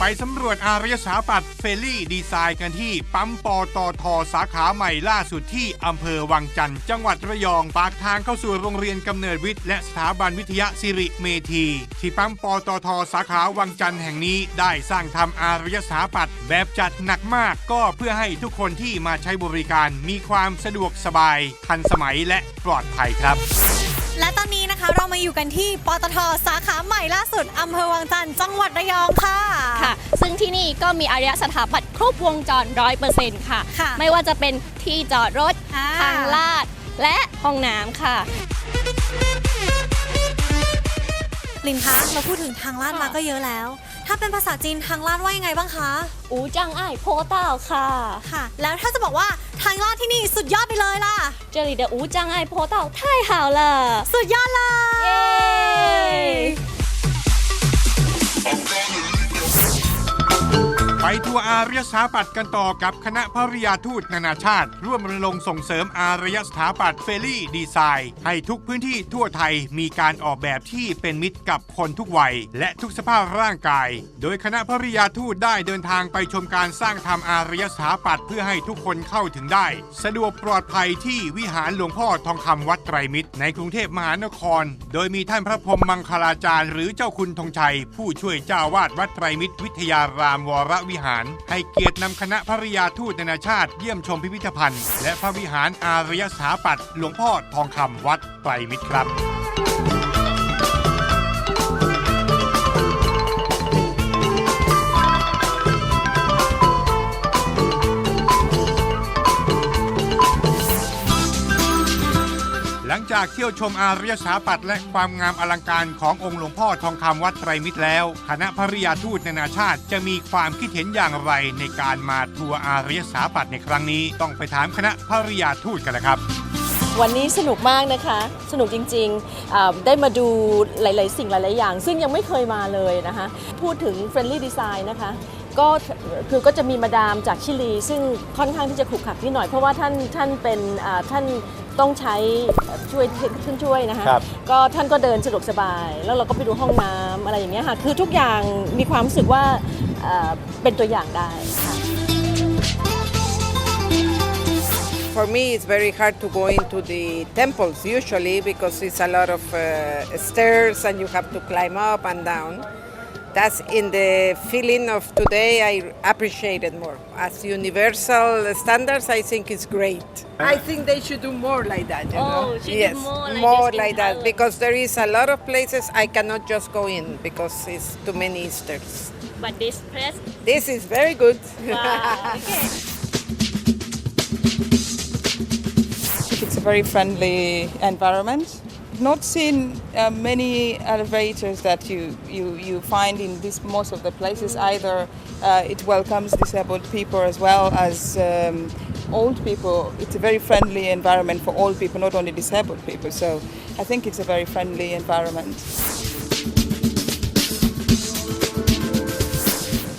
ไปสำรวจอารยสถาปัตย์เฟลลี่ดีไซน์กันที่ปั๊มปอตอทสาขาใหม่ล่าสุดที่อำเภอวังจันทร์จังหวัดระยองปากทางเข้าสู่โรงเรียนกำเนิดวิทย์และสถาบันวิทยาสิริเมธี ที่ปั๊มปอตอทสาขาวังจันทร์แห่งนี้ได้สร้างทำอารยสถาปัตย์แบบจัดหนักมากก็เพื่อให้ทุกคนที่มาใช้บริการมีความสะดวกสบาย ทันสมัยและปลอดภัยครับ และตอนนี้ นะคะ เรามาอยู่กันที่ปตทสาขาใหม่ล่าสุดอำเภอวังจันทร์จังหวัดระยองค่ะ ค่ะ ซึ่งที่นี่ก็มีอารยสถาปัตย์ครบวงจรร้อยเปอร์เซ็นต์ค่ะ ค่ะไม่ว่าจะเป็นที่จอดรถ อ่า ทางลาด และห้องน้ำค่ะ ลินคะเราพูดถึงทางลาดมาค่ะก็เยอะแล้ว ถ้าเป็นภาษาจีนทางลาดว่ายังไงบ้างคะ อูจังไอายโพเต้าค่ะ ค่ะ แล้วถ้าจะบอกว่าทางลาดที่นี่สุดยอดไปเลยล่ะ 这里的吴江爱坡道太好了 สุดยอดเลย เย้ ทัวร์อารยสถาปัตย์กันต่อกับคณะภริยาทูตนานาชาติ ร่วมรณรงค์ส่งเสริมอารยสถาปัตย์เฟลี่ดีไซน์ ให้ทุกพื้นที่ทั่วไทยมีการออกแบบที่เป็นมิตรกับคนทุกวัย และทุกสภาพร่างกาย โดยคณะภริยาทูตได้เดินทางไปชมการสร้างทำอารยสถาปัตย์เพื่อให้ทุกคนเข้าถึงได้ สะดวกปลอดภัยที่วิหารหลวงพ่อทองคำวัดไตรมิตร ในกรุงเทพมหานคร โดยมีท่านพระพรหมมังคลาจารย์ หรือเจ้าคุณธงชัย ผู้ช่วยเจ้าวาดวัดไตรมิตรวิทยารามวรวิหาร ให้เกียรตินำคณะภริยาทูตนานาชาติเยี่ยมชมพิพิธภัณฑ์ และพระวิหารอารยสถาปัตย์หลวงพ่อทองคำวัดไตรมิตรครับ จากเที่ยวชมอารยสถาปัตย์และความงามอลังการขององค์หลวงพ่อทองคำวัดไตรมิตรแล้ว คณะภริยาทูตนานาชาติจะมีความคิดเห็นอย่างไรในการมาทัวร์อารยสถาปัตย์ในครั้งนี้ ต้องไปถามคณะภริยาทูตกันละครับวันนี้สนุกมากนะคะ สนุกจริงๆ ได้มาดูหลาย ๆ สิ่งหลาย ๆ อย่าง ซึ่งยังไม่เคยมาเลยนะคะ พูดถึง Friendly Design นะคะ ก็คือก็จะมีมาดามจากชิลี ซึ่งค่อนข้างที่จะขรุกขลักนิดหน่อย เพราะว่าท่านท่านเป็นท่าน ต้องใช้ช่วยเครื่องช่วยนะคะครับก็ท่านก็เดินสะดวกสบาย แล้วเราก็ไปดูห้องน้ำอะไรอย่างเงี้ยค่ะคือทุกอย่างมีความรู้สึกว่าอ่าเป็นตัวอย่างได้ค่ะ For me, it's very hard to go into the temples usually because it's a lot of uh, stairs and you have to climb up and down. That's in the feeling of today, I appreciate it more. As universal standards, I think it's great. I think they should do more like that. You Oh, know? should do yes, more like more like that because there is a lot of places I cannot just go in because it's too many stairs. but this place This is very good. wow okay It's a very friendly environment. Not seen uh, many elevators that you, you, you find in this most of the places either. Uh, it welcomes disabled people as well as um, old people. It's a very friendly environment for all people, not only disabled people. So I think it's a very friendly environment.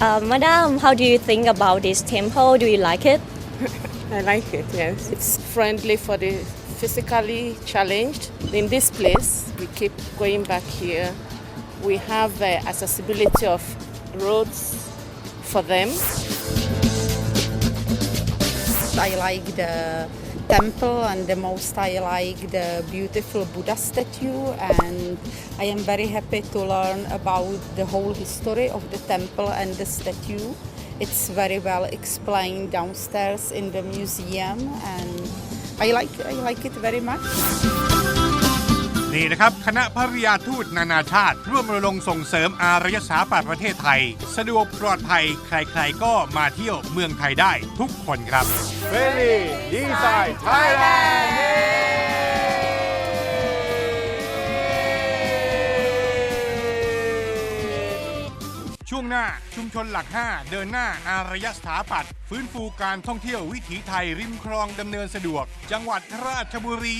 uh, Madam how do you think about this temple do you like it I like it, yes. It's friendly for the physically challenged. In this place, we keep going back here. We have uh, accessibility of roads for them. I like the temple and the most I like the beautiful Buddha statue and I am very happy to learn about the whole history of the temple and the statue. It's very well explained downstairs in the museum and I like I like it very much. นี่นะครับ คณะภริยาทูตนานาชาติ ร่วมรณรงค์ส่งเสริมอารยสถาปัตย์ประเทศไทย สะดวกปลอดภัย ใครๆก็มาเที่ยวเมืองไทยได้ทุกคนครับเฟร วงหน้าชุมชนหลัก 5 เดินหน้าอารยสถาปัตย์ฟื้นฟูการท่องเที่ยววิถีไทยริมคลองดำเนินสะดวก จังหวัดราชบุรี